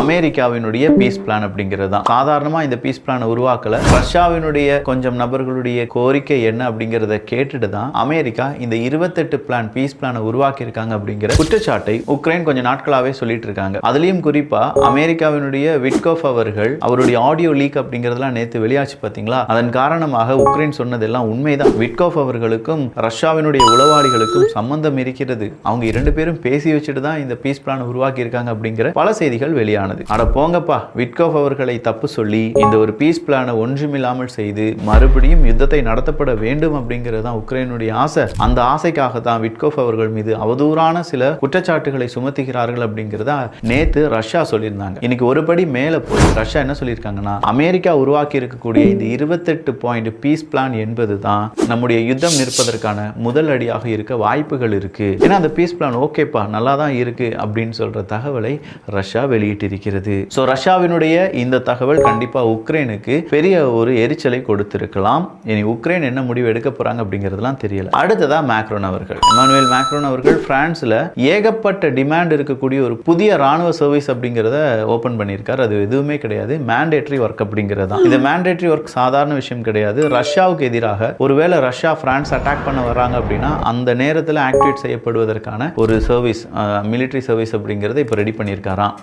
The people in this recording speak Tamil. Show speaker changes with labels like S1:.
S1: அமெரிக்காவினுடைய பீஸ் பிளான் அப்படிங்கிறது தான். சாதாரணமாக இந்த பீஸ் பிளான் உருவாக்கல. ரஷ்யாவினுடைய கொஞ்சம் நபர்களுடைய கோரிக்கை என்ன அப்படிங்கிறத கேட்டுட்டு தான் அமெரிக்கா இந்த இருபத்தெட்டு பிளான் பீஸ் பிளானை உருவாக்கியிருக்காங்க அப்படிங்கிற குற்றச்சாட்டை உக்ரைன் கொஞ்சம் நாட்களாகவே சொல்லிட்டு இருக்காங்க. அதுலேயும் குறிப்பாக அமெரிக்காவினுடைய விட்கோஃப் அவர்கள் அவருடைய ஆடியோ லீக் அப்படிங்கிறதெல்லாம் நேற்று வெளியாச்சு பார்த்தீங்களா அதன் காரணமாக உக்ரைன் சொன்னதெல்லாம் உண்மைதான். விட்கோஃப் அவர்களுக்கும் ரஷ்யாவினுடைய உளவாளிகளுக்கும் சம்பந்தம் இருக்கிறது. அவங்க இரண்டு பேரும் பேசி வச்சுட்டு தான் இந்த பீஸ் பிளான் உருவாக்கி இருக்காங்க அப்படிங்கிற பல செய்திகள் ஆனது. அட போங்கப்பா விட்கோஃப் அவர்களை தப்பு சொல்லி இந்த ஒரு பீஸ் பிளானை ஒன்றுமில்லாமல் செய்து மறுபடியும் யுத்தத்தை நடத்தப்பட வேண்டும் அப்படிங்கிறது தான் உக்ரைனுடைய ஆசை. அந்த ஆசைக்காக தான் விட்கோஃப் அவர்கள் மீது அவதூறான சில குற்றச்சாட்டுகளை சுமத்துகிறார்கள் அப்படிங்கிறத நேத்து ரஷ்யா சொல்லியிருந்தாங்க. இன்னைக்கு ஒரு படி மேலே போய் ரஷ்யா என்ன சொல்லியிருக்காங்கன்னா அமெரிக்கா உருவாக்கி இருக்கக்கூடிய இந்த இருபத்தெட்டு பாயிண்ட் பீஸ் பிளான் என்பது தான் நம்முடைய யுத்தம் நிற்பதற்கான முதல் அடியாக இருக்க வாய்ப்புகள் இருக்கு. ஏன்னா அந்த பீஸ் பிளான் ஓகேப்பா நல்லா தான் இருக்கு அப்படின்னு சொல்ற தகவலை ரஷ்யா வெளியிட்டிருக்கு இருக்கிறது ஸோ ரஷ்யாவினுடைய இந்த தகவல் கண்டிப்பா உக்ரைனுக்கு பெரிய ஒரு எரிச்சலை கொடுத்திருக்கலாம். இனி உக்ரைன் என்ன முடிவு எடுக்க போறாங்க அப்படிங்கிறதுலாம் தெரியல. அடுத்ததா மேக்ரோன் அவர்கள். இமானுவேல் மேக்ரோன் அவர்கள் பிரான்ஸ்ல ஏகப்பட்ட டிமாண்ட் இருக்கக்கூடிய ஒரு புதிய ராணுவ சர்வீஸ் அப்படிங்கிறத ஓப்பன் பண்ணியிருக்காரு. அது எதுவுமே கிடையாது. மேண்டேட்ரி ஒர்க் அப்படிங்கிறது தான். இது மேண்டேட்ரி ஒர்க் சாதாரண விஷயம் கிடையாது. ரஷ்யாவுக்கு எதிராக ஒருவேளை ரஷ்யா பிரான்ஸ் அட்டாக் பண்ண வர்றாங்க அப்படின்னா அந்த நேரத்தில் ஆக்டிவேட் செய்யப்படுவதற்கான ஒரு சர்வீஸ் மிலிட்ரி சர்வீஸ் அப்படிங்கிறத இப்போ ரெடி பண்ணியிருக்காராம்.